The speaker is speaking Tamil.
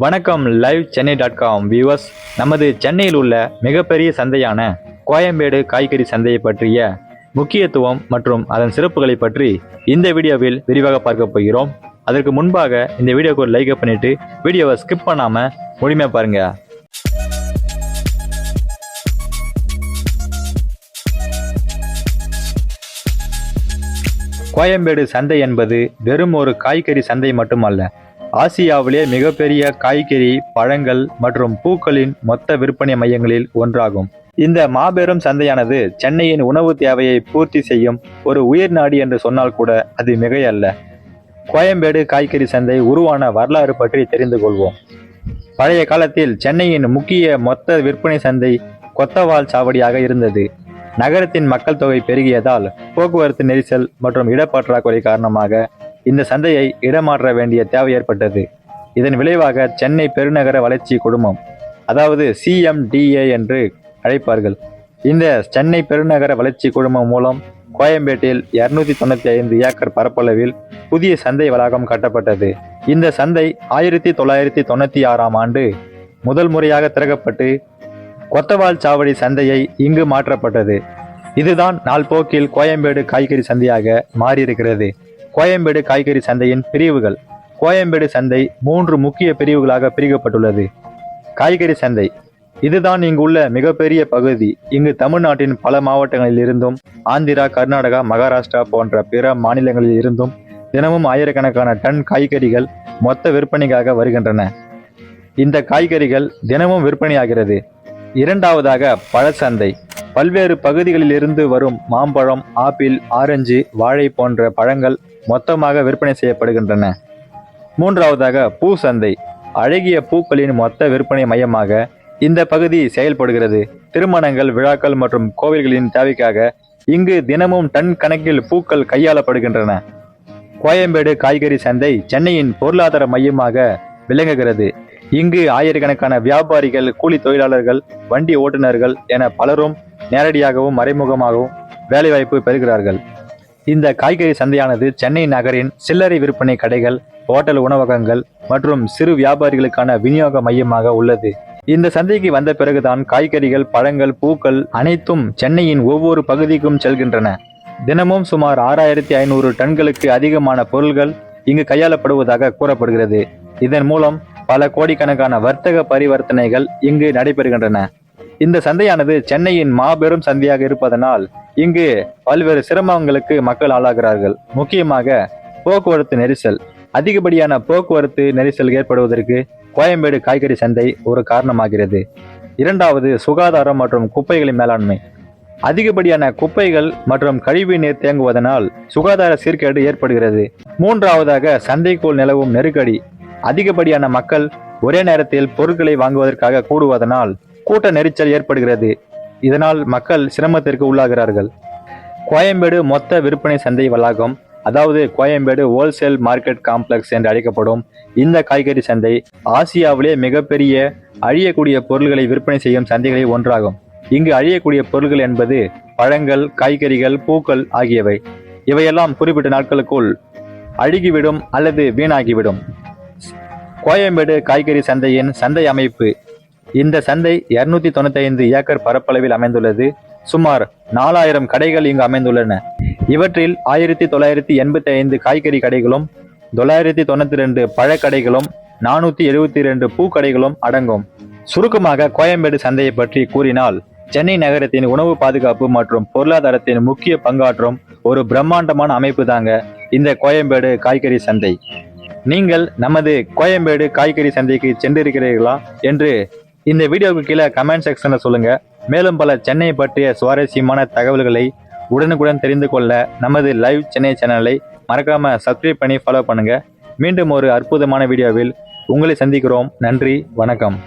வணக்கம் live Chennai dot com viewers நமது சென்னையில் உள்ள மிகப்பெரிய சந்தையான கோயம்பேடு காய்கறி சந்தையை பற்றிய முக்கியத்துவம் மற்றும் அதன் சிறப்புகளை பற்றி இந்த வீடியோவில் விரிவாக பார்க்க போகிறோம். அதற்கு முன்பாக இந்த வீடியோக்கு ஒரு லைக் பண்ணிட்டு வீடியோவை ஸ்கிப் பண்ணாமல் முழுமையாக பாருங்க. கோயம்பேடு சந்தை என்பது வெறும் ஒரு காய்கறி சந்தை மட்டுமல்ல ஆசியாவிலே மிகப்பெரிய காய்கறி பழங்கள் மற்றும் பூக்களின் மொத்த விற்பனை மையங்களில் ஒன்றாகும். இந்த மாபெரும் சந்தையானது சென்னையின் உணவு தேவையை பூர்த்தி செய்யும் ஒரு உயிர் நாடி என்று சொன்னால் கூட அது மிகையல்ல. கோயம்பேடு காய்கறி சந்தை உருவான வரலாறு பற்றி தெரிந்து கொள்வோம். பழைய காலத்தில் சென்னையின் முக்கிய மொத்த விற்பனை சந்தை கொத்தவால் சாவடியாக இருந்தது. நகரத்தின் மக்கள் தொகை பெருகியதால் போக்குவரத்து நெரிசல் மற்றும் இடப்பற்றாக்குறை காரணமாக இந்த சந்தையை இடமாற்ற வேண்டிய தேவை ஏற்பட்டது. இதன் விளைவாக சென்னை பெருநகர வளர்ச்சி குழுமம் அதாவது சிஎம்டிஏ என்று அழைப்பார்கள். இந்த சென்னை பெருநகர வளர்ச்சி குழுமம் மூலம் கோயம்பேட்டில் இருநூத்தி தொண்ணூத்தி ஐந்து ஏக்கர் பரப்பளவில் புதிய சந்தை வளாகம் கட்டப்பட்டது. இந்த சந்தை ஆயிரத்தி தொள்ளாயிரத்தி தொண்ணூற்றி ஆறாம் ஆண்டு முதல் முறையாக திறக்கப்பட்டு கொத்தவால் சாவடி சந்தையை இங்கு மாற்றப்பட்டது. இதுதான் நாள்போக்கில் கோயம்பேடு காய்கறி சந்தையாக மாறியிருக்கிறது. கோயம்பேடு காய்கறி சந்தையின் பிரிவுகள். கோயம்பேடு சந்தை மூன்று முக்கிய பிரிவுகளாக பிரிக்கப்பட்டுள்ளது. காய்கறி சந்தை. இதுதான் இங்குள்ள மிகப்பெரிய பகுதி. இங்கு தமிழ்நாட்டின் பல மாவட்டங்களில் இருந்தும் ஆந்திரா கர்நாடகா மகாராஷ்டிரா போன்ற பிற மாநிலங்களில் இருந்தும் தினமும் ஆயிரக்கணக்கான டன் காய்கறிகள் மொத்த விற்பனைக்காக வருகின்றன. இந்த காய்கறிகள் தினமும் விற்பனையாகிறது. இரண்டாவதாக பழச்சந்தை. பல்வேறு பகுதிகளில் இருந்து வரும் மாம்பழம் ஆப்பிள் ஆரஞ்சு வாழை போன்ற பழங்கள் மொத்தமாக விற்பனை செய்யப்படுகின்றன. மூன்றாவதாக பூ சந்தை. அழகிய பூக்களின் மொத்த விற்பனை மையமாக இந்த பகுதி செயல்படுகிறது. திருமணங்கள் விழாக்கள் மற்றும் கோவில்களின் தேவைக்காக இங்கு தினமும் டன் கணக்கில் பூக்கள் கையாளப்படுகின்றன. கோயம்பேடு காய்கறி சந்தை சென்னையின் பொருளாதார மையமாக விளங்குகிறது. இங்கு ஆயிரக்கணக்கான வியாபாரிகள் கூலி தொழிலாளர்கள் வண்டி ஓட்டுநர்கள் என பலரும் நேரடியாகவும் மறைமுகமாகவும் வேலைவாய்ப்பு பெறுகிறார்கள். இந்த காய்கறி சந்தையானது சென்னை நகரின் சில்லறை விற்பனை கடைகள் ஹோட்டல் உணவகங்கள் மற்றும் சிறு வியாபாரிகளுக்கான விநியோக மையமாக உள்ளது. இந்த சந்தைக்கு வந்த பிறகுதான் காய்கறிகள் பழங்கள் பூக்கள் அனைத்தும் சென்னையின் ஒவ்வொரு பகுதிக்கும் செல்கின்றன. தினமும் சுமார் ஆறாயிரத்தி ஐநூறு டன்களுக்கு அதிகமான பொருள்கள் இங்கு கையாளப்படுவதாக கூறப்படுகிறது. இதன் மூலம் பல கோடிக்கணக்கான வர்த்தக பரிவர்த்தனைகள் இங்கு நடைபெறுகின்றன. இந்த சந்தையானது சென்னையின் மாபெரும் சந்தையாக இருப்பதனால் இங்கு பல்வேறு சிரமங்களுக்கு மக்கள் ஆளாகிறார்கள். முக்கியமாக போக்குவரத்து நெரிசல். அதிகப்படியான போக்குவரத்து நெரிசல் ஏற்படுவதற்கு கோயம்பேடு காய்கறி சந்தை ஒரு காரணமாகிறது. இரண்டாவது சுகாதாரம் மற்றும் குப்பைகளின் மேலாண்மை. அதிகப்படியான குப்பைகள் மற்றும் கழிவு நீர் தேங்குவதனால் சுகாதார சீர்கேடு ஏற்படுகிறது. மூன்றாவதாக சந்தைக்குள் நிலவும் நெருக்கடி. அதிகப்படியான மக்கள் ஒரே நேரத்தில் பொருட்களை வாங்குவதற்காக கூடுவதனால் கூட்ட நெரிச்சல் ஏற்படுகிறது. இதனால் மக்கள் சிரமத்திற்கு உள்ளாகிறார்கள். கோயம்பேடு மொத்த விற்பனை சந்தை வளாகம் அதாவது கோயம்பேடு ஹோல்சேல் மார்க்கெட் காம்ப்ளெக்ஸ் என்று அழைக்கப்படும் இந்த காய்கறி சந்தை ஆசியாவிலே மிகப்பெரிய அழியக்கூடிய பொருள்களை விற்பனை செய்யும் சந்தைகளில் ஒன்றாகும். இங்கு அழியக்கூடிய பொருள்கள் என்பது பழங்கள் காய்கறிகள் பூக்கள் ஆகியவை. இவையெல்லாம் குறிப்பிட்ட நாட்களுக்குள் அழுகிவிடும் அல்லது வீணாகிவிடும். கோயம்பேடு காய்கறி சந்தையின் சந்தை அமைப்பு இந்த சந்தை இருநூத்தி தொண்ணூத்தி ஐந்து ஏக்கர் பரப்பளவில் அமைந்துள்ளது. சுமார் நாலாயிரம் கடைகள் இங்கு அமைந்துள்ளன. இவற்றில் ஆயிரத்தி தொள்ளாயிரத்தி எண்பத்தி ஐந்து காய்கறி கடைகளும் தொள்ளாயிரத்தி தொண்ணூத்தி ரெண்டு பழக்கடைகளும் நானூத்தி எழுபத்தி ரெண்டு பூக்கடைகளும் அடங்கும். சுருக்கமாக கோயம்பேடு சந்தையை பற்றி கூறினால் சென்னை நகரத்தின் உணவு பாதுகாப்பு மற்றும் பொருளாதாரத்தின் முக்கிய பங்காற்றும் ஒரு பிரம்மாண்டமான அமைப்பு தாங்க இந்த கோயம்பேடு காய்கறி சந்தை. நீங்கள் நமது கோயம்பேடு காய்கறி சந்தைக்கு சென்றிருக்கிறீர்களா? என்று இந்த வீடியோவுக்கு கீழே கமெண்ட் செக்ஷனில் சொல்லுங்கள் மேலும் பல சென்னை பற்றிய சுவாரஸ்யமான தகவல்களை உடனுக்குடன் தெரிந்து கொள்ள நமது லைவ் சென்னை சேனலை மறக்காமல் சப்ஸ்கிரைப் பண்ணி ஃபாலோ பண்ணுங்கள் மீண்டும் ஒரு அற்புதமான வீடியோவில் உங்களை சந்திக்கிறோம். நன்றி வணக்கம்.